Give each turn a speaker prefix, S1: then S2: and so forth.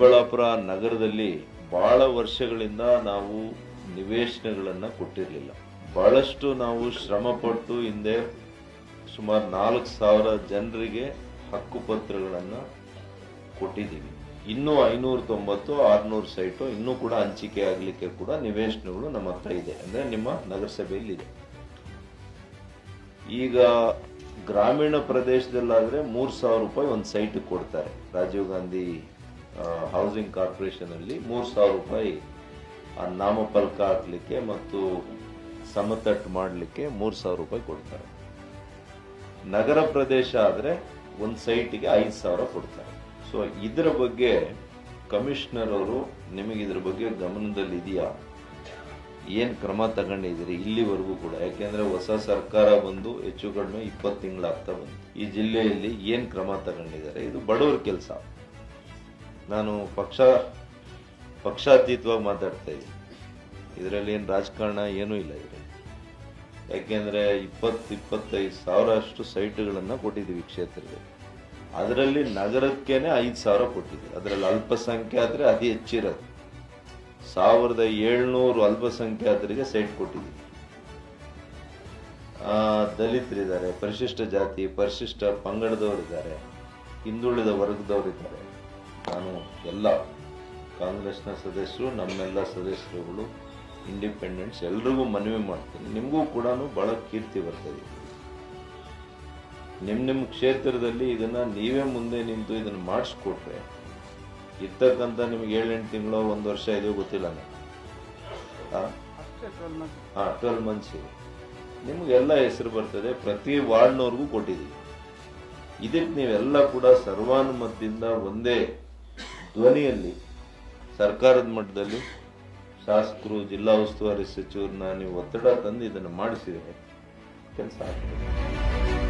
S1: ಚಿಕ್ಕಬಳ್ಳಾಪುರ ನಗರದಲ್ಲಿ ಬಹಳ ವರ್ಷಗಳಿಂದ ನಾವು ನಿವೇಶನಗಳನ್ನು ಕೊಟ್ಟಿರಲಿಲ್ಲ. ಬಹಳಷ್ಟು ನಾವು ಶ್ರಮಪಟ್ಟು ಹಿಂದೆ ಸುಮಾರು ನಾಲ್ಕು ಸಾವಿರ ಜನರಿಗೆ ಹಕ್ಕುಪತ್ರಗಳನ್ನು ಕೊಟ್ಟಿದ್ದೀವಿ. ಇನ್ನೂ ಐನೂರ ತೊಂಬತ್ತು, ಆರುನೂರು ಸೈಟು, ಇನ್ನೂ ಕೂಡ ಹಂಚಿಕೆ ಆಗಲಿಕ್ಕೆ ಕೂಡ ನಿವೇಶನಗಳು ನಮ್ಮ ಹತ್ರ ಇದೆ. ಅಂದರೆ ನಿಮ್ಮ ನಗರಸಭೆಯಲ್ಲಿ ಇದೆ ಈಗ ಗ್ರಾಮೀಣ ಪ್ರದೇಶದಲ್ಲಾದರೆ ಮೂರು ಸಾವಿರ ರೂಪಾಯಿ ಒಂದು ಸೈಟ್ ಕೊಡ್ತಾರೆ. ರಾಜೀವ್ ಗಾಂಧಿ ಹೌಸಿಂಗ್ ಕಾರ್ಪೊರೇಷನಲ್ಲಿ ಮೂರು ಸಾವಿರ ರೂಪಾಯಿ ಆ ನಾಮಫಲಕ ಹಾಕಲಿಕ್ಕೆ ಮತ್ತು ಸಮತಟ್ಟು ಮಾಡಲಿಕ್ಕೆ ಮೂರು ಸಾವಿರ ರೂಪಾಯಿ ಕೊಡ್ತಾರೆ. ನಗರ ಪ್ರದೇಶ ಆದರೆ ಒಂದು ಸೈಟಿಗೆ ಐದು ಸಾವಿರ ಕೊಡ್ತಾರೆ. ಸೊ ಇದರ ಬಗ್ಗೆ ಕಮಿಷನರ್ ಅವರು ನಿಮಗೆ ಇದ್ರ ಬಗ್ಗೆ ಗಮನದಲ್ಲಿದೆಯಾ ಏನು ಕ್ರಮ ತಗೊಂಡಿದ್ದೀರಿ ಇಲ್ಲಿವರೆಗೂ ಕೂಡ? ಯಾಕೆಂದರೆ ಹೊಸ ಸರ್ಕಾರ ಬಂದು ಹೆಚ್ಚು ಕಡಿಮೆ ಇಪ್ಪತ್ತು ತಿಂಗಳಾಗ್ತಾ ಬಂತು. ಈ ಜಿಲ್ಲೆಯಲ್ಲಿ ಏನು ಕ್ರಮ ತಗೊಂಡಿದ್ದಾರೆ? ಇದು ಬಡವರ ಕೆಲಸ. ನಾನು ಪಕ್ಷ, ಪಕ್ಷಾತೀತವಾಗಿ ಮಾತಾಡ್ತಾ ಇದ್ದೀನಿ. ಇದರಲ್ಲಿ ಏನು ರಾಜಕಾರಣ ಏನೂ ಇಲ್ಲ ಇದರಲ್ಲಿ ಯಾಕೆಂದರೆ ಇಪ್ಪತ್ತು, ಇಪ್ಪತ್ತೈದು ಸಾವಿರ ಅಷ್ಟು ಸೈಟ್ಗಳನ್ನು ಕೊಟ್ಟಿದ್ದೀವಿ ಕ್ಷೇತ್ರದಲ್ಲಿ. ಅದರಲ್ಲಿ ನಗರಕ್ಕೇನೆ ಐದು ಸಾವಿರ ಕೊಟ್ಟಿದ್ದೀವಿ. ಅದರಲ್ಲಿ ಅಲ್ಪಸಂಖ್ಯಾತರೆ ಅತಿ ಹೆಚ್ಚಿರೋದು. ಸಾವಿರದ ಏಳ್ನೂರು ಅಲ್ಪಸಂಖ್ಯಾತರಿಗೆ ಸೈಟ್ ಕೊಟ್ಟಿದ್ದೀವಿ. ದಲಿತರಿದ್ದಾರೆ, ಪರಿಶಿಷ್ಟ ಜಾತಿ, ಪರಿಶಿಷ್ಟ ಪಂಗಡದವರಿದ್ದಾರೆ, ಹಿಂದುಳಿದ ವರ್ಗದವರಿದ್ದಾರೆ. ನಾನು ಎಲ್ಲ ಕಾಂಗ್ರೆಸ್ನ ಸದಸ್ಯರು, ನಮ್ಮೆಲ್ಲ ಸದಸ್ಯರುಗಳು ಇಂಡಿಪೆಂಡೆನ್ಸ್ ಎಲ್ರಿಗೂ ಮನವಿ ಮಾಡ್ತೀನಿ. ನಿಮಗೂ ಕೂಡ ಭಾಳ ಕೀರ್ತಿ ಬರ್ತದೆ. ನಿಮ್ಮ ನಿಮ್ಮ ಕ್ಷೇತ್ರದಲ್ಲಿ ಇದನ್ನ ನೀವೇ ಮುಂದೆ ನಿಂತು ಇದನ್ನ ಮಾಡಿಸ್ಕೊಟ್ರೆ, ಇರ್ತಕ್ಕಂಥ ನಿಮ್ಗೆ ಏಳೆಂಟು ತಿಂಗಳು ಒಂದು ವರ್ಷ ಇದೆಯೋ ಗೊತ್ತಿಲ್ಲ ಹಾಂ ಟ್ವೆಲ್ ಮಂತ್ಸ್ ನಿಮಗೆಲ್ಲ ಹೆಸರು ಬರ್ತದೆ, ಪ್ರತಿ ವಾರ್ಡ್ನವ್ರಿಗೂ ಕೊಟ್ಟಿದ್ದೀವಿ ಇದಕ್ಕೆ ನೀವೆಲ್ಲ ಕೂಡ ಸರ್ವಾನುಮತದಿಂದ ಒಂದೇ ಧ್ವನಿಯಲ್ಲಿ ಸರ್ಕಾರದ ಮಟ್ಟದಲ್ಲಿ ಶಾಸಕರು ಜಿಲ್ಲಾ ಉಸ್ತುವಾರಿ ಸಚಿವರನ್ನ ನೀವು ಒತ್ತಡ ತಂದು ಇದನ್ನು ಮಾಡಿಸಿದರೆ ಕೆಲಸ ಆಗ್ತದೆ.